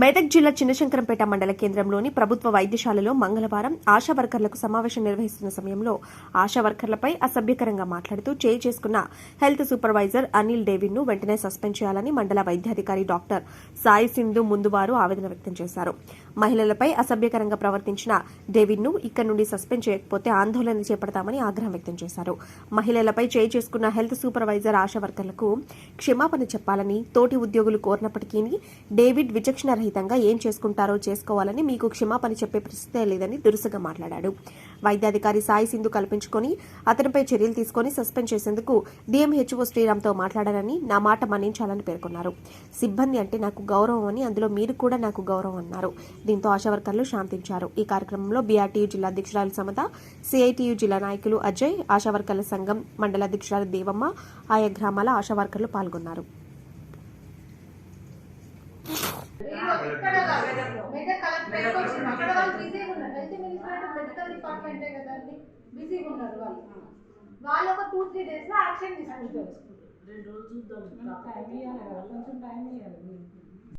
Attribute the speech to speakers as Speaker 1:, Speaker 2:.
Speaker 1: మెదక్ జిల్లా చిన్నశంకరంపేట మండల కేంద్రంలోని ప్రభుత్వ వైద్యశాలలో మంగళవారం ఆశా వర్కర్లకు సమావేశం నిర్వహిస్తున్న సమయంలో ఆశా వర్కర్లపై అసభ్యకరంగా మాట్లాడుతూ చేయి చేసుకున్న హెల్త్ సూపర్వైజర్ అనిల్ డేవిడ్ను వెంటనే సస్పెండ్ చేయాలని మండల వైద్యాధికారి డాక్టర్ సాయి సింధు ముందు వారు ఆవేదన వ్యక్తం చేశారు. మహిళలపై అసభ్యకరంగా ప్రవర్తించిన డేవిడ్ను ఇక్కడి నుండి సస్పెండ్ చేయకపోతే ఆందోళన చేపడతామని ఆగ్రహం వ్యక్తం చేశారు. మహిళలపై చేయి చేసుకున్న హెల్త్ సూపర్వైజర్ ఆశా వర్కర్లకు క్షమాపణ చెప్పాలని తోటి ఉద్యోగులు కోరినప్పటికీ డేవిడ్ విచక్షణ రహితంగా ఏం చేసుకుంటారో చేసుకోవాలని మీకు క్షమాపణ చెప్పే పరిస్థితే లేదని దురుసుగా మాట్లాడాడు. వైద్యాధికారి సాయి సింధు కల్పించుకొని అతనిపై చర్యలు తీసుకొని సస్పెండ్ చేసేందుకు డిఎంహెచ్ఓ శ్రీరామ్తో మాట్లాడారని నా మాట మన్నించాలని పేర్కొన్నారు. సిబ్బంది అంటే నాకు గౌరవం అని అందులో మీరు కూడా నాకు గౌరవం అన్నారు. దీంతో ఆశా వర్కర్లు శాంతించారు. ఈ కార్యక్రమంలో బీఆర్టీయూ జిల్లా అధ్యక్షురాలు సమత సిఐటియు జిల్లా నాయకులు అజయ్ ఆశా వర్కర్ల సంఘం మండల అధ్యక్షురాలు దేవమ్మ ఆయా గ్రామాల ఆశా వర్కర్లు పాల్గొన్నారు.
Speaker 2: ఇక్కడ మెదక్ కలెక్టరేట్ వచ్చింది అక్కడ వాళ్ళు బిజీగా ఉన్నారు హెల్త్ మినిస్టర్ మెడికల్ డిపార్ట్మెంటే కదండి? బిజీగా ఉన్నారు వాళ్ళు. వాళ్ళు ఒక టూ త్రీ డేస్లో యాక్షన్ తీసుకుంటారు
Speaker 3: రెండు రోజులు
Speaker 4: కొంచెం టైం ఇవ్వాలి